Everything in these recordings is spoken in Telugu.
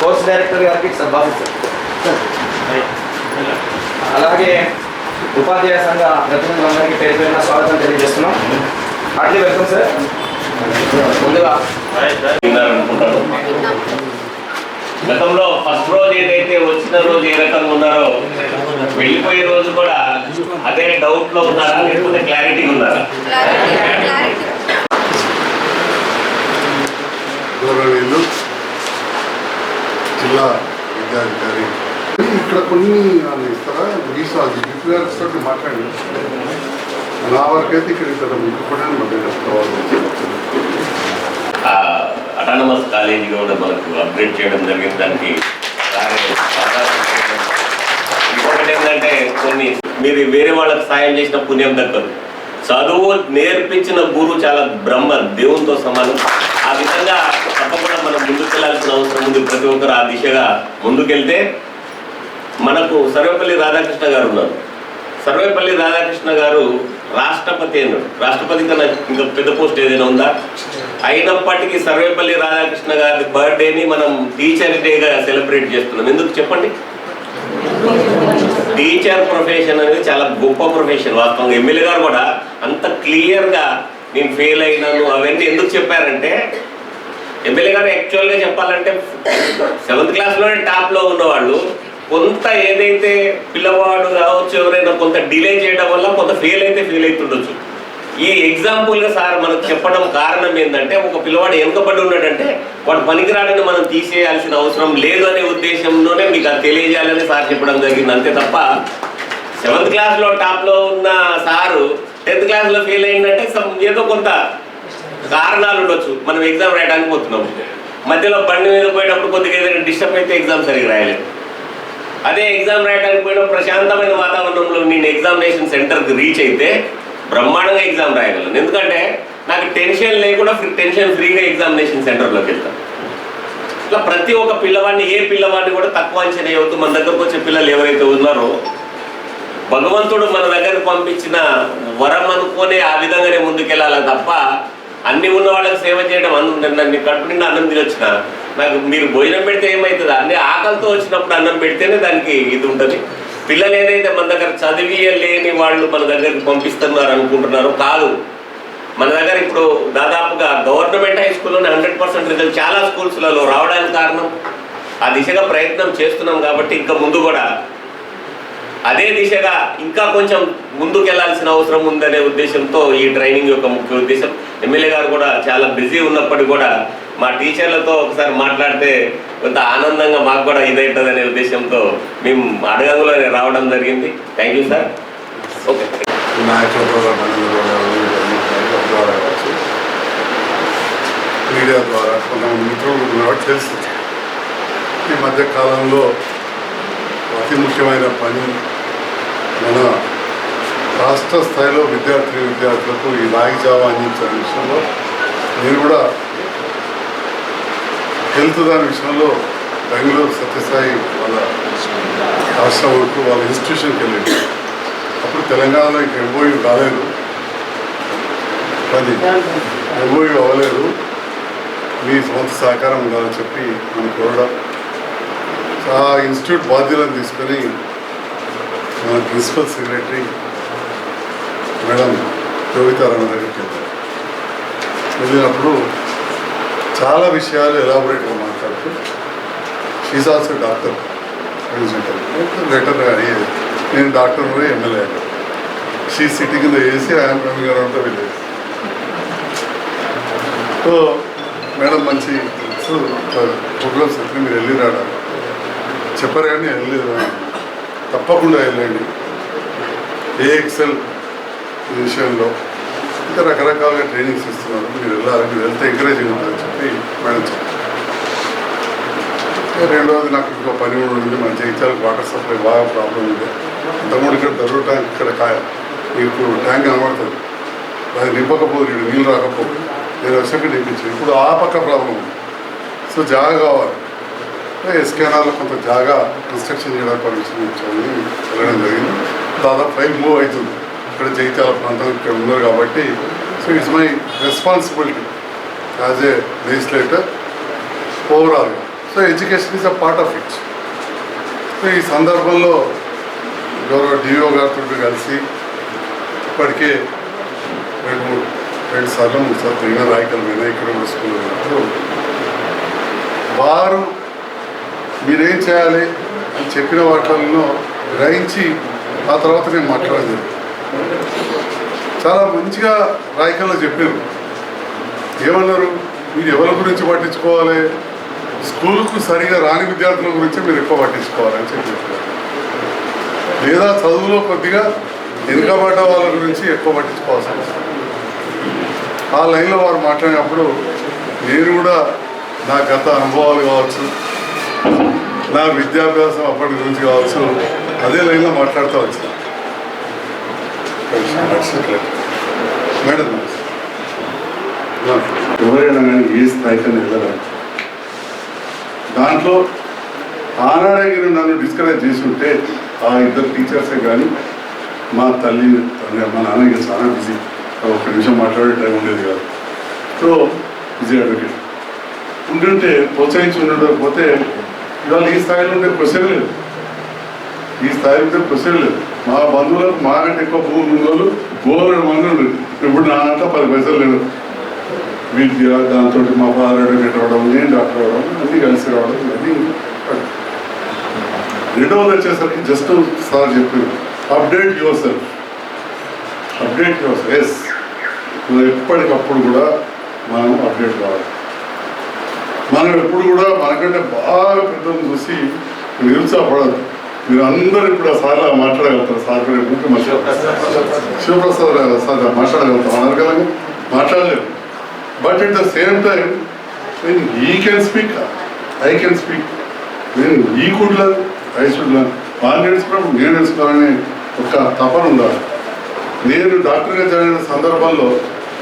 కోర్స్ డైరెక్టర్ గారికి సార్ బాబు సార్ అలాగే ఉపాధ్యాయ సంఘ ప్రతినిధులందరికీ పేరు పేరున స్వాగతం తెలియజేస్తున్నాం. హార్ట్లీ వెల్కమ్ సార్ ముందుగా గతంలో ఫస్ట్ రోజు ఏదైతే వచ్చిన రోజు ఏ రకంగా ఉన్నారో వెళ్ళిపోయే రోజు కూడా అదే డౌట్లో ఉన్నారా లేకపోతే క్లారిటీ ఉన్నారా? జిల్లా విద్యాధికారి ఇక్కడ కొన్ని వాళ్ళు ఇస్తారా? గీసా డిప్యూటీ గారితో మాట్లాడి. నా వరకు అయితే ఇక్కడ ఇక్కడ మీకు అటానమస్ కాలేజీ కూడా మనకు అప్గ్రేడ్ చేయడం జరిగింది. దానికి ఇంకొకటి ఏంటంటే కొన్ని మీరు వేరే వాళ్ళకి సాయం చేసిన పుణ్యం దక్కదు చదువు నేర్పించిన గురువు చాలా బ్రహ్మ దేవునితో సమానం ఆ విధంగా తప్పకుండా మనం ముందుకెళ్ళాల్సిన అవసరం ఉంది ప్రతి ఒక్కరు ఆ దిశగా ముందుకెళ్తే మనకు సర్వేపల్లి రాధాకృష్ణ గారు ఉన్నారు. సర్వేపల్లి రాధాకృష్ణ గారు రాష్ట్రపతి అన్నాడు రాష్ట్రపతి కన్నా ఇంకా పెద్ద పోస్ట్ ఏదైనా ఉందా? అయినప్పటికీ సర్వేపల్లి రాధాకృష్ణ గారి బర్త్డేని మనం టీచర్ డేగా సెలబ్రేట్ చేస్తున్నాం. ఎందుకు చెప్పండి? టీచర్ ప్రొఫెషన్ అనేది చాలా గొప్ప ప్రొఫెషన్ వాస్తవంగా ఎమ్మెల్యే గారు కూడా అంత క్లియర్గా నేను ఫెయిల్ అయినాను అవన్నీ ఎందుకు చెప్పారంటే ఎమ్మెల్యే గారు యాక్చువల్గా చెప్పాలంటే సెవెంత్ క్లాస్లోనే టాప్లో ఉన్నవాళ్ళు. కొంత ఏదైతే పిల్లవాడు కావచ్చు ఎవరైనా కొంత డిలే చేయడం వల్ల కొంత ఫెయిల్ అయితే ఫెయిల్ అవుతుండొచ్చు. ఈ ఎగ్జాంపుల్గా సార్ మనకు చెప్పడం కారణం ఏంటంటే ఒక పిల్లవాడు వెనుకబడి ఉన్నాడంటే వాడు పనికిరాడని మనం తీసేయాల్సిన అవసరం లేదు అనే ఉద్దేశంలోనే మీకు అది తెలియజేయాలని సార్ చెప్పడం జరిగింది. అంతే తప్ప సెవెంత్ క్లాస్లో టాప్లో ఉన్న సారు టెన్త్ క్లాస్లో ఫెయిల్ అయిందంటే ఏదో కొంత కారణాలు ఉండొచ్చు. మనం ఎగ్జామ్ రాయడానికి పోతున్నాం. మధ్యలో బండి మీద పోయేటప్పుడు కొద్దిగా ఏదైనా డిస్టర్బ్ అయితే ఎగ్జామ్ సరిగ్గా రాయలేదు. అదే ఎగ్జామ్ రాయడానికి పోయిన ప్రశాంతమైన వాతావరణంలో నేను ఎగ్జామినేషన్ సెంటర్కి రీచ్ అయితే బ్రహ్మాండంగా ఎగ్జామ్ రాయగలను. ఎందుకంటే నాకు టెన్షన్ లేకుండా టెన్షన్ ఫ్రీగా ఎగ్జామినేషన్ సెంటర్లోకి వెళ్తాను. ఇట్లా ప్రతి ఒక్క పిల్లవాడిని ఏ పిల్లవాడిని కూడా తక్కువ అంచనా అవుతూ మన దగ్గరకు వచ్చే పిల్లలు ఎవరైతే ఉన్నారో భగవంతుడు మన దగ్గరకు పంపించిన వరం అనుకునే ఆ విధంగానే ముందుకెళ్ళాలి తప్ప అన్ని ఉన్న వాళ్ళకి సేవ చేయడం అన్నం నన్ను కడుపు నిండా అన్నం తినొచ్చిన? నాకు మీరు భోజనం పెడితే ఏమవుతుంది అన్ని ఆకలితో వచ్చినప్పుడు అన్నం పెడితేనే దానికి ఇది ఉంటుంది. పిల్లలు ఏదైతే మన దగ్గర చదివియలేని వాళ్ళు మన దగ్గరికి పంపిస్తున్నారు అనుకుంటున్నారు కాదు. మన దగ్గర ఇప్పుడు దాదాపుగా గవర్నమెంట్ హై స్కూల్లోనే హండ్రెడ్ పర్సెంట్ రిజల్ట్ చాలా స్కూల్స్లలో రావడానికి కారణం. ఆ దిశగా ప్రయత్నం చేస్తున్నాం కాబట్టి ఇంకా ముందు కూడా అదే దిశగా ఇంకా కొంచెం ముందుకెళ్ళాల్సిన అవసరం ఉందనే ఉద్దేశంతో ఈ ట్రైనింగ్ యొక్క ముఖ్య ఉద్దేశం. ఎమ్మెల్యే గారు కూడా చాలా బిజీ ఉన్నప్పటికీ కూడా మా టీచర్లతో ఒకసారి మాట్లాడితే కొంత ఆనందంగా మాకు కూడా ఇదవుతుంది అనే ఉద్దేశంతో మేము అడగంలో రావడం జరిగింది. Thank you sir okay media ద్వారా కొంతమంది మిత్రులు కూడా తెలుసు ఈ మధ్య కాలంలో అతి ముఖ్యమైన పని మన రాష్ట్ర స్థాయిలో విద్యార్థి విద్యార్థులకు ఈ రాగి జావా అందించే విషయంలో నేను కూడా హెల్త్ దాని విషయంలో బెంగళూరు సత్యసాయి వాళ్ళ ఆశ్రమంకు వాళ్ళ ఇన్స్టిట్యూషన్కి వెళ్ళాడు అప్పుడు తెలంగాణలో ఇంకా ఎంఓయూ కాలేదు అది ఎంఓయూ అవ్వలేదు. మీ సొంత సహకారం ఉండాలని చెప్పి మనం కోరడం. ఆ ఇన్స్టిట్యూట్ బాధ్యతలను తీసుకొని మా ప్రిన్సిపల్ సెక్రటరీ మేడం కవితారామ దగ్గరికి వెళ్ళారు. వెళ్ళినప్పుడు చాలా విషయాలు ఎలాబొరేట్గా మాట్లాడుతూ షీస్ ఆల్సో డాక్టర్ లెటర్ అని నేను డాక్టర్ కూడా ఎమ్మెల్యే షీ సిటీ కింద వేసి ఆయన గారు అరౌండ్ వెళ్ళేది సో మేడం మంచి ప్రోగ్రామ్స్ ఎత్తుకుని మీరు వెళ్ళి రాడా చెప్పారు కానీ వెళ్ళలేదు తప్పకుండా వెళ్ళండి. ఏఎక్సెల్ విషయంలో ఇంకా రకరకాలుగా ట్రైనింగ్స్ ఇస్తున్నారు. మీరు వెళ్ళాలి మీరు వెళ్తే ఎంకరేజింగ్ ఉంటుందని చెప్పి మేడం చెప్పారు. రెండవది నాకు ఇంకో పని కూడా ఉంది. మన జైత్యాలకు వాటర్ సప్లై బాగా ప్రాబ్లం ఉంది. అంతకుముందు ఇక్కడ దొరుకు ట్యాంక్ ఇక్కడ కాయ ఇప్పుడు ట్యాంక్ కనబడుతుంది. అది నింపకపోదు నీళ్ళు రాకపోదు నేను వచ్చాక నింపించాను. ఇప్పుడు ఆ పక్క ప్రాబ్లం ఉంది. సో జాగా కావాలి. ఎస్కేనార్లో కొంత జాగా కన్స్ట్రక్షన్ చేయడానికి పర్మిషన్ ఇచ్చామని వెళ్ళడం జరిగింది. దాదాపు ఫైల్ మూవ్ అవుతుంది. ఇక్కడ జైత్యాల ప్రాంతం ఇక్కడ ఉన్నారు కాబట్టి. So it's my responsibility as a legislator overall so education is a part of it so ఈ సందర్భంలో గౌరవ డిఓ గారితో కలిసి ఇప్పటికే రెండు మూడు రెండు సార్లు మూడు సార్లు తిరిగిన రాయకల్ వినాయకుడు స్కూల్ వారు మీరేం చేయాలి అని చెప్పిన వాటిలో గ్రహించి ఆ తర్వాత నేను మాట్లాడలేదు. చాలా మంచిగా రాయకల్లో చెప్పారు. ఏమన్నారు? మీరు ఎవరి గురించి పట్టించుకోవాలి? స్కూల్కు సరిగా రాని విద్యార్థుల గురించి మీరు ఎక్కువ పట్టించుకోవాలని చెప్పి చెప్పారు. లేదా చదువులో కొద్దిగా వెనుకబడ్డ వాళ్ళ గురించి ఎక్కువ పట్టించుకోవాల్సి ఆ లైన్లో వారు మాట్లాడినప్పుడు నేను కూడా నా గత అనుభవాలు కావచ్చు నా విద్యాభ్యాసం అప్పటి గురించి కావచ్చు అదే లైన్లో మాట్లాడుతూ వచ్చిన మేడం ఎవరైనా కానీ ఏ స్థాయికి వెళ్ళాలి దాంట్లో ఆనాడే నన్ను డిస్కరేజ్ చేసి ఉంటే ఆ ఇద్దరు టీచర్సే కానీ మా తల్లి మా నాన్నకి చాలా బిజీ. ఒక నిమిషం మాట్లాడే టైం ఉండేది కాదు. So busy advocate. ఉంటుంటే ప్రోత్సహించి ఉండకపోతే ఇవాళ ఈ స్థాయిలో ఉండే క్వశ్చన్ లేదు. ఈ స్థాయిలో ఉండే క్వశ్చన్ లేదు. మా బంధువులకు మాకంటే ఎక్కువ భూమి ఉన్న వాళ్ళు బోలెడు మంది ఉండదు ఇప్పుడు నా అంట పది పైసలు లేదు. విద్య దాంతో మా ఫాదర్ అడ్వకేట్ నేను డాక్టర్ అవ్వడం అన్నీ కలిసి రావడం ఇవన్నీ రెండవది వచ్చేసరికి జస్ట్ సార్ చెప్పారు update yourself update yourself yes ఎప్పటికప్పుడు కూడా మనం అప్డేట్ కావాలి. మనం ఎప్పుడు కూడా మనకంటే బాగా పెద్దలు చూసి నిరుత్సాహపడదు మీరు అందరూ ఇప్పుడు ఆ మాట్లాడగలుగుతారు. సార్ కూడా ఎప్పుడు శివప్రసాద్ సార్ మాట్లాడగలుగుతాం అనర్గలంగా మాట్లాడలేము but at the same time నేను ఈ can speak I can speak నేను ఈ కూడా ఐ షుడ్ లర్న్ వాళ్ళు నేర్చుకున్నప్పుడు నేను నేర్చుకోవాలని ఒక తపన ఉండాలి. నేను డాక్టర్గా జరిగిన సందర్భంలో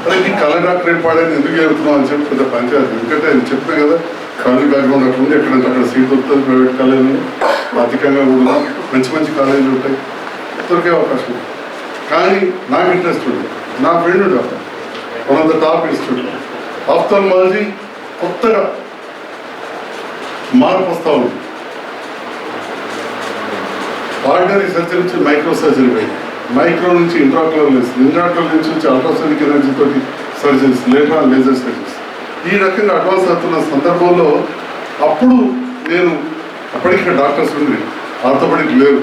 అరే నీ కళ డాక్టర్ ఏం ఎందుకు చెబుతున్నావు అని చెప్పి పెద్ద పంచాయతీ. ఎందుకంటే నేను చెప్పాను కదా కాలేజ్ బ్యాక్గ్రౌండ్ అట్లా ఉంది ఎక్కడంటే అక్కడ సీట్ దొరుకుతుంది ప్రైవేట్ కాలేజీలు. అధికంగా కూడా మంచి మంచి కాలేజీలు ఉంటాయి. దొరికే అవకాశం ఉంది. కానీ నాకు ఇంట్రెస్ట్ ఉంది. నా friend doctor one of the top institute ophthalmology కొత్తగా మార్పు వస్తూ ఉంది. ఆర్డినరీ సర్జరీ నుంచి మైక్రో సర్జరీ పోయింది. మైక్రో నుంచి ఇంట్రాక్యులర్ లెన్స్ నుంచి వచ్చి అల్ట్రాసోనిక్ ఎనర్జీ తోటి సర్జరీస్ లేటర్ లేజర్ సర్జరీస్. ఈ రకంగా అడ్వాన్స్ అవుతున్న సందర్భంలో అప్పుడు నేను అప్పటికే డాక్టర్స్ ఉండి ఆర్థోపెడిక్ లేరు.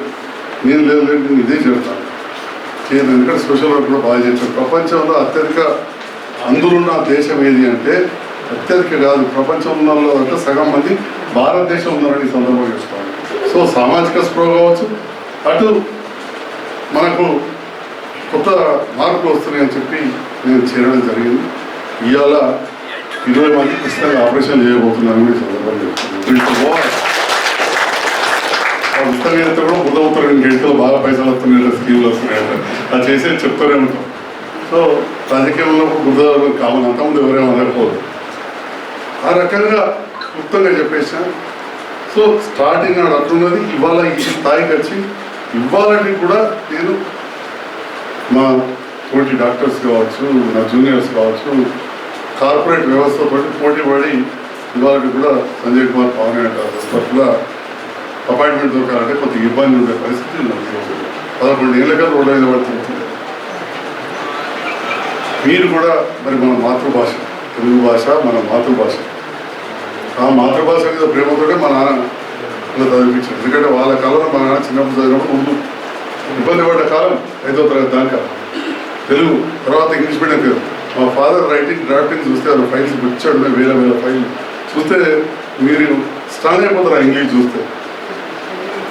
నేను లేదు లేదు నేను ఇదే చెప్తాను నేను ఎందుకంటే సోషల్ వర్క్ కూడా బాగా చేశాను ప్రపంచంలో అత్యధిక అందులున్న దేశం ఏది అంటే అత్యధిక కాదు ప్రపంచంలో అంటే సగం మంది భారతదేశం ఉన్నారని సందర్భం సందర్భంగా చెప్తాను. సో సామాజిక స్పృహ కావచ్చు అటు మనకు కొత్త మార్పులు వస్తున్నాయని చెప్పి నేను చేరడం జరిగింది. ఇవాళ ఇరవై మంది ఖచ్చితంగా ఆపరేషన్ చేయబోతున్నాను సందర్భంగా ఆ కూడా బుద్ధ గేట్లో బాగా పైసలు వస్తున్నాయి స్కీమ్లు వస్తున్నాయి అది చేసేది చెప్తూనే ఉంటాం. సో రాజకీయంలో బుద్ధ కావాలి అంతకుముందు ఎవరేమో అనకపోదు. ఆ రకంగా క్లుప్తంగా చెప్పేసాను సో స్టార్టింగ్ నాడు అట్లున్నది. ఇవాళ ఈ స్థాయికి వచ్చి ఇవ్వాలని కూడా నేను మా తోటి డాక్టర్స్ కావచ్చు నా జూనియర్స్ కావచ్చు కార్పొరేట్ వ్యవస్థతో పోటీ పడి ఇవాళ కూడా సంజయ్ కుమార్ పవన్ కూడా అపాయింట్మెంట్ దొరకాలంటే కొంత ఇబ్బంది ఉండే పరిస్థితి పదకొండు ఏళ్ళగా రోడ్డు మీద పడుతుంది మీరు కూడా మరి మన మాతృభాష తెలుగు భాష మన మాతృభాష. ఆ మాతృభాష మీద ప్రేమతోటే మా నాన్న ఇలా చదివించారు. ఎందుకంటే వాళ్ళ కాలంలో మా నాన్న చిన్నప్పుడు చదివినప్పుడు ఉర్దూ ఇబ్బంది పడ్డ కాలం ఐదో తరగతి దాకా తెలుగు తర్వాత ఇంగ్లీష్ మీడియం పేరు మా ఫాదర్ రైటింగ్ డ్రాఫ్టింగ్ చూస్తే ఆయన ఫైల్స్ వచ్చాడు వేల వేల ఫైల్ చూస్తే మీరు స్ట్రాంగ్ అయిపోతారు ఇంగ్లీష్ చూస్తే.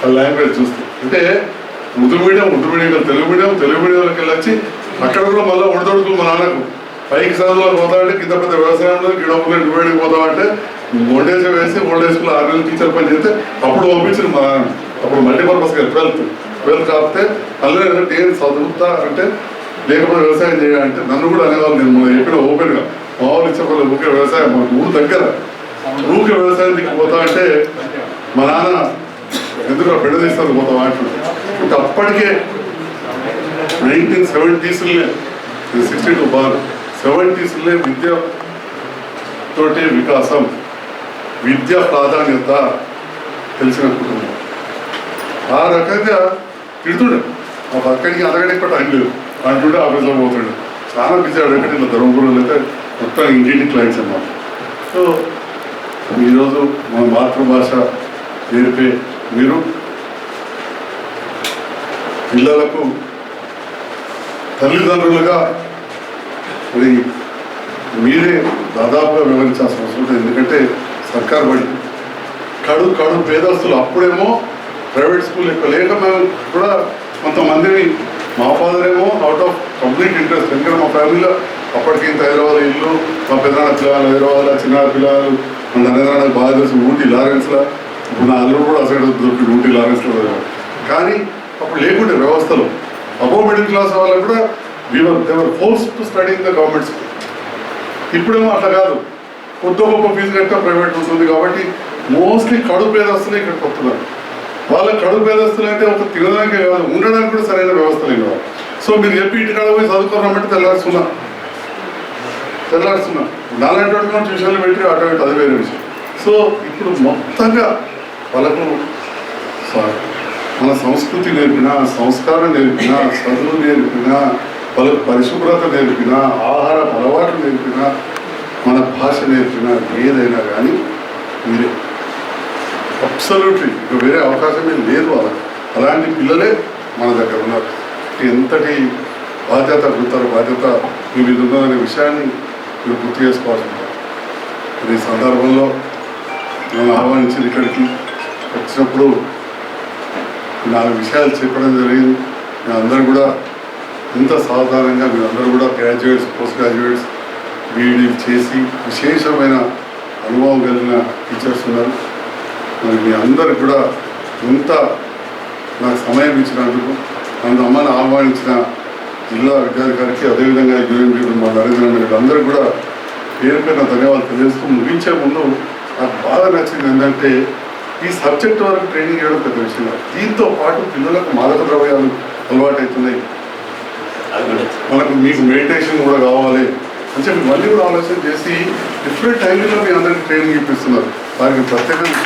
ఆ లాంగ్వేజ్ చూస్తే. అంటే Urdu medium Urdu medium Telugu medium Telugu మీడియంలోకి వెళ్ళి వచ్చి అక్కడ కూడా మళ్ళీ ఉడదొడుకు మా నాన్నకు. పైకి చదువులో పోతామంటే కింద పెద్ద వ్యవసాయంలో గిడవకులు డివైడ్కి పోతా అంటే ఓల్డేజ్ వేసి ఓల్డేజ్ స్కూల్ ఆరు నెలలు టీచర్ పని చేస్తే అప్పుడు పంపించింది మా అప్పుడు మల్టీపర్పస్గా ట్వెల్త్ ట్వెల్త్ కాకపోతే అల్లే ఏం చదువుతా అంటే లేకపోతే వ్యవసాయం చేయాలంటే నన్ను కూడా అనేవాళ్ళు నేను మొన్న ఎక్కడ ఓపెన్గా మా వాళ్ళు ఇచ్చే ఊకే వ్యవసాయం మాకు ఊరు దగ్గర. ఊకే వ్యవసాయం దిక్కు పోతా అంటే మా నాన్న ఎందుకు బిడ్డ తీస్తారు పోతాం అంటున్నాడు అప్పటికే నైన్టీన్ సెవెంటీస్లే సిక్స్టీ టూ బార్ సెవెంటీస్లే విద్య తోటి వికాసం. విద్య ప్రాధాన్యత తెలిసిన కుటుంబం. ఆ రకంగా తిడుతుండే. మా పక్కడికి అంతకంటే కూడా టైం లేదు. అంటుంటే ఆఫీస్లో పోతుండే. చాలా బిజీ అడగండి ఇట్లా ధర్మపురంలో అయితే మొత్తం ఇంటింటి క్లయింట్స్ అన్నమాట. సో ఈరోజు మన మాతృభాష నేర్పే మీరు పిల్లలకు తల్లిదండ్రులుగా మరి మీరే దాదాపుగా వివరించాల్సిన అవసరం ఎందుకంటే సర్కార్ బడి కడు కడు పేదస్తులు అప్పుడేమో ప్రైవేట్ స్కూల్ ఎక్కువ లేక మేము కూడా కొంతమందిని మా ఫాదర్ ఏమో అవుట్ ఆఫ్ కంప్లీట్ ఇంట్రెస్ట్ ఎందుకంటే మా ఫ్యామిలీలో అప్పటికి ఇంత హైదరాబాద్ ఇల్లు మా పెద్దనాన్న పిల్లలు హైదరాబాద్లో చిన్న పిల్లలు మన నరేంద్ర బాగా తెలుసు ఊటీ లారెన్స్లో ఇప్పుడు నా అల్లుడు కూడా అసైడ్ దొరికి ఊటీ లారెన్స్లో కానీ అప్పుడు లేకుండే వ్యవస్థలు. అబో మిడిల్ క్లాస్ వాళ్ళకు కూడా whoever they were forced to study in the government school ఇప్పుడేమో అట్లా కాదు. కొద్ది గొప్ప ఫీజు కట్టా ప్రైవేట్ ఉంటుంది కాబట్టి మోస్ట్లీ కడు పేదస్తులే ఇక్కడికి వస్తున్నారు వాళ్ళ కడు పేదస్తులు అయితే ఒక తినడానికి కాదు ఉండడానికి కూడా సరైన వ్యవస్థ లేదు సో మీరు చెప్పి ఇంటికాడ పోయి చదువుకోరామంటే తెల్లారుస్తున్నా తెల్లారుస్తున్నా నాలాంటి వాడికి మనం ట్యూషన్లు పెట్టి అటు ఇటు అది వేరే విషయం. సో ఇప్పుడు మొత్తంగా వాళ్ళకు స- మన సంస్కృతి నేర్పిన సంస్కారం నేర్పిన చదువు నేర్పిన వాళ్ళకు పరిశుభ్రత నేర్పిన ఆహార అలవాటు నేర్పిన మన భాష నేర్పిన ఏదైనా కానీ మీరే. అబ్సల్యూట్లీ ఇక వేరే అవకాశమే లేదు వాళ్ళకి. అలాంటి పిల్లలే మన దగ్గర ఉన్నారు. ఎంతటి బాధ్యత గుర్తారు బాధ్యత మీ మీద ఉన్నదనే విషయాన్ని మీరు గుర్తు చేసుకోవాల్సి ఉంటుంది. ఈ సందర్భంలో నన్ను ఆహ్వానించింది ఇక్కడికి వచ్చినప్పుడు నాలుగు విషయాలు చెప్పడం జరిగింది. మీ అందరూ కూడా ఇంత సాధారణంగా మీరందరూ కూడా గ్రాడ్యుయేట్స్ పోస్ట్ గ్రాడ్యుయేట్స్ బీఈడీ చేసి విశేషమైన అనుభవం కలిగిన టీచర్స్ ఉన్నారు. మరి మీ అందరికి కూడా ఇంత నాకు సమయం ఇచ్చినందుకు నన్ను అమ్మని ఆహ్వానించిన జిల్లా విద్యాధికారికి అదేవిధంగా యూఎంపీ మా నరేంద్ర రెడ్డి అందరూ కూడా పేరు పేరున ధన్యవాదాలు తెలియజేస్తూ ముగించే ముందు నాకు బాగా నచ్చింది ఏంటంటే ఈ సబ్జెక్ట్ వరకు ట్రైనింగ్ చేయడం పెద్ద విషయం. దీంతో పాటు పిల్లలకు మాదక ద్రవ్యాలు అలవాటవుతున్నాయి అది కూడా. మనకు మీకు మెడిటేషన్ కూడా కావాలి. అని చెప్పి మళ్ళీ కూడా ఆలోచన చేసి డిఫరెంట్ టైంలో మీ అందరికి ట్రైనింగ్ ఇప్పిస్తున్నారు. వారికి ప్రత్యేకంగా